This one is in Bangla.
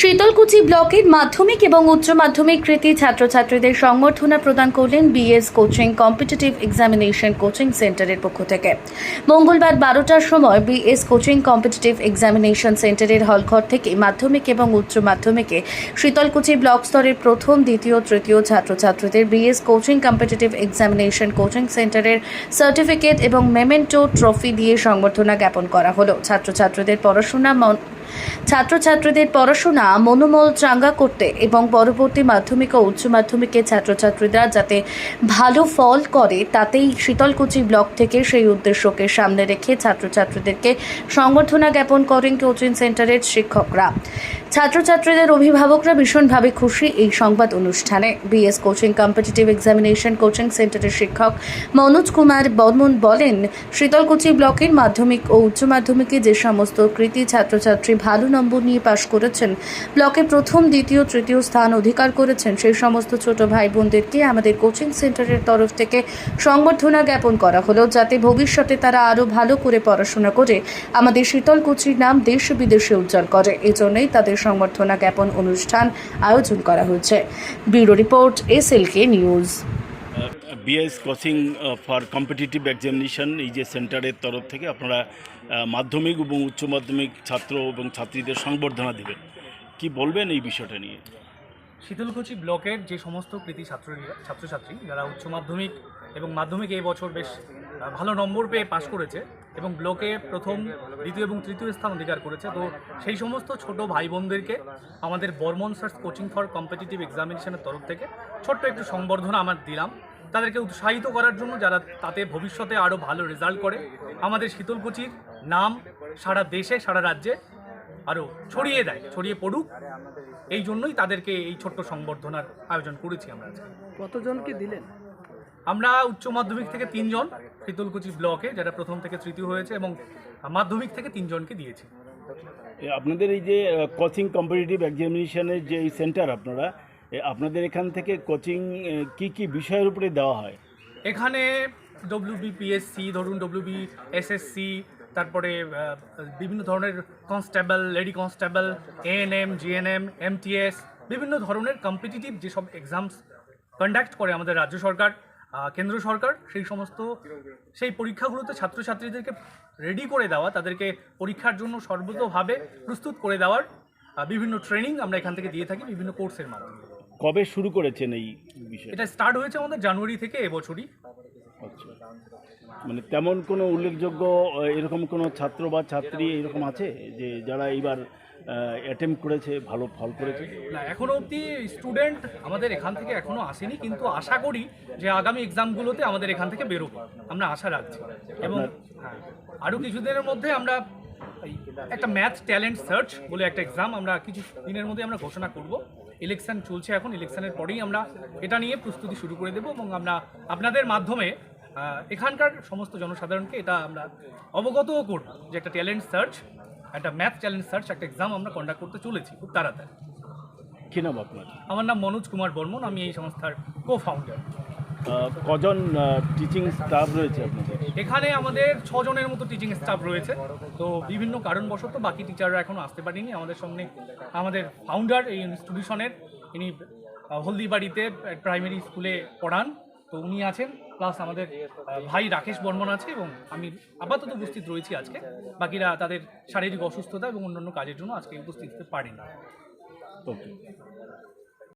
শীতলকুচি ব্লকের মাধ্যমিক এবং উচ্চ মাধ্যমিক কৃতি ছাত্রছাত্রীদের সংবর্ধনা প্রদান করলেন BS coaching competitive examination coaching সেন্টারের পক্ষ থেকে। মঙ্গলবার বারোটার সময় বিএস কোচিং কম্পিটিটিভ এক্সামিনেশন সেন্টারের হলঘর থেকে মাধ্যমিক এবং উচ্চ মাধ্যমিকে শীতলকুচি ব্লক স্তরের প্রথম, দ্বিতীয়, তৃতীয় ছাত্রছাত্রীদের BS coaching competitive examination coaching সেন্টারের সার্টিফিকেট এবং মেমেন্টো ট্রফি দিয়ে সংবর্ধনা জ্ঞাপন করা হলো। ছাত্রছাত্রীদের পড়াশোনা ছাত্রছাত্রীদের পড়াশোনা মনোমল চাঙ্গা করতে এবং পরবর্তী মাধ্যমিক ও উচ্চ মাধ্যমিকে ছাত্রছাত্রীরা যাতে ভালো ফল করে, তাতেই শীতলকুচি ব্লক থেকে সেই উদ্দেশ্যকে সামনে রেখে ছাত্রছাত্রীদেরকে সংবর্ধনা জ্ঞাপন করেন কোচিং সেন্টারের শিক্ষকরা। ছাত্রছাত্রীদের অভিভাবকরা ভীষণভাবে খুশি এই সংবাদ অনুষ্ঠানে। BS coaching competitive examination coaching সেন্টারের শিক্ষক মনোজ কুমার বর্মন বলেন, শীতলকুচি ব্লকের মাধ্যমিক ও উচ্চ মাধ্যমিকে যে সমস্ত কৃতি ছাত্রছাত্রী ভালো নম্বর নিয়ে পাশ করেছেন। ব্লকে প্রথম, দ্বিতীয়, তৃতীয় স্থান অধিকার করেছেন। সেই সমস্ত ছোট ভাই বোনদেরকে আমাদের কোচিং সেন্টারের তরফ থেকে সংবর্ধনা জ্ঞাপন করা হলো, যাতে ভবিষ্যতে তারা আরও ভালো করে পড়াশোনা করে আমাদের শীতলকুচির নাম দেশ বিদেশে উজ্জ্বল করে। এজন্যই তাদের সংবর্ধনা জ্ঞাপন অনুষ্ঠান আয়োজন করা হয়েছে। Bureau report S L K news. BS coaching for competitive examination এই যে সেন্টারের তরফ থেকে আপনারা মাধ্যমিক এবং উচ্চ মাধ্যমিক ছাত্র এবং ছাত্রীদের সংবর্ধনা দেবেন। কি বলবেন এই বিষয়টা নিয়ে? শীতলকুচি ব্লকের যে সমস্ত কৃতি ছাত্র ছাত্রছাত্রী, যারা উচ্চ মাধ্যমিক এবং মাধ্যমিক এই বছর বেশ ভালো নম্বর পেয়ে পাশ করেছে এবং ব্লকে প্রথম দ্বিতীয় এবং তৃতীয় স্থান অধিকার করেছে। তো সেই সমস্ত ছোট ভাই বোনদেরকে আমাদের Barman search coaching for competitive এক্সামিনেশনের তরফ থেকে ছোট্ট একটু সংবর্ধনা আমার দিলাম। তাদেরকে উৎসাহিত করার জন্য যারা তাতে ভবিষ্যতে আরও ভালো রেজাল্ট করে আমাদের শীতলকুচির নাম সারা দেশে সারা রাজ্যে আরও ছড়িয়ে দেয় ছড়িয়ে পড়ুক। এই জন্যই তাদেরকে এই ছোট্ট সংবর্ধনার আয়োজন করেছি আমরা আজকে। কতজনকে দিলেন? আমরা উচ্চ মাধ্যমিক থেকে তিনজন। শীতলকুচি ব্লকে যারা প্রথম থেকে তৃতীয় হয়েছে এবং মাধ্যমিক থেকে তিনজনকে দিয়েছে। আপনাদের এই যে কোচিং কম্পিটিটিভ এক্সামিনেশনের যে এই সেন্টার আপনারা আপনাদের এখান থেকে কোচিং কি কি বিষয়ের উপরে দেওয়া হয়? এখানে ডব্লিউবিপিএসসি ধরুন ডব্লিউবি এসএসসি তারপরে বিভিন্ন ধরনের constable lady constable ANM GNM MTS বিভিন্ন ধরনের কম্পিটিটিভ যেসব এক্সামস কন্ডাক্ট করে আমাদের রাজ্য সরকার কেন্দ্র সরকার সেই সমস্ত সেই পরীক্ষাগুলোতে ছাত্রছাত্রীদেরকে রেডি করে দেওয়া তাদেরকে পরীক্ষার জন্য সর্বতভাবে প্রস্তুত করে দেওয়ার বিভিন্ন ট্রেনিং আমরা এখান থেকে দিয়ে থাকি বিভিন্ন কোর্সের মাধ্যমে। কবে শুরু করেছেন এই বিষয়? এটা স্টার্ট হয়েছে আমাদের জানুয়ারি থেকে এবছরই। আচ্ছা। মানে তেমন কোনো উল্লেখযোগ্য এরকম কোনো ছাত্র বা ছাত্রী এরকম আছে যে যারা এইবার অ্যাটেম্প করেছে ভালো ফল করেছে। না এখনও অবধি স্টুডেন্ট আমাদের এখান থেকে এখনও আসেনি কিন্তু আশা করি যে আগামী এক্সামগুলোতে আমাদের এখান থেকে বেরোবে। আমরা আশা রাখছি। এবং হ্যাঁ, আরও কিছুদিনের মধ্যে আমরা একটা ম্যাথ ট্যালেন্ট সার্চ বলে একটা এক্সাম আমরা কিছু দিনের মধ্যে আমরা ঘোষণা করব। ইলেকশন চলছে এখন ইলেকশনের পরেই আমরা এটা নিয়ে প্রস্তুতি শুরু করে দেব এবং আমরা আপনাদের মাধ্যমে এখানকার সমস্ত জনসাধারণকে এটা আমরা অবগতও করব যে একটা ট্যালেন্ট সার্চ একটা ম্যাথ চ্যালেঞ্জ সার্চ একটা এক্সাম আমরা কন্ডাক্ট করতে চলেছি খুব তাড়াতাড়ি। কি নাম আপনার? আমার নাম মনোজ কুমার বর্মন আমি এই সংস্থার কো ফাউন্ডার কজন টিচিং স্টাফ রয়েছে আপনাদের? এখানে আমাদের ছজনের মতো টিচিং স্টাফ রয়েছে। তো বিভিন্ন কারণবশত বাকি টিচাররা এখনও আসতে পারেনি। আমাদের সঙ্গে আমাদের ফাউন্ডার এই ইনস্টিটিউশনের ইনি হলদিবাড়িতে প্রাইমারি স্কুলে পড়ান। তো উনি আছেন প্লাস আমাদের ভাই রাকেশ বর্মন আছে এবং আমি আপাতত উপস্থিত রয়েছি আজকে। বাকিরা তাদের শারীরিক অসুস্থতা এবং অন্যান্য কাজের জন্য আজকে উপস্থিত হতে পারেন। ওকে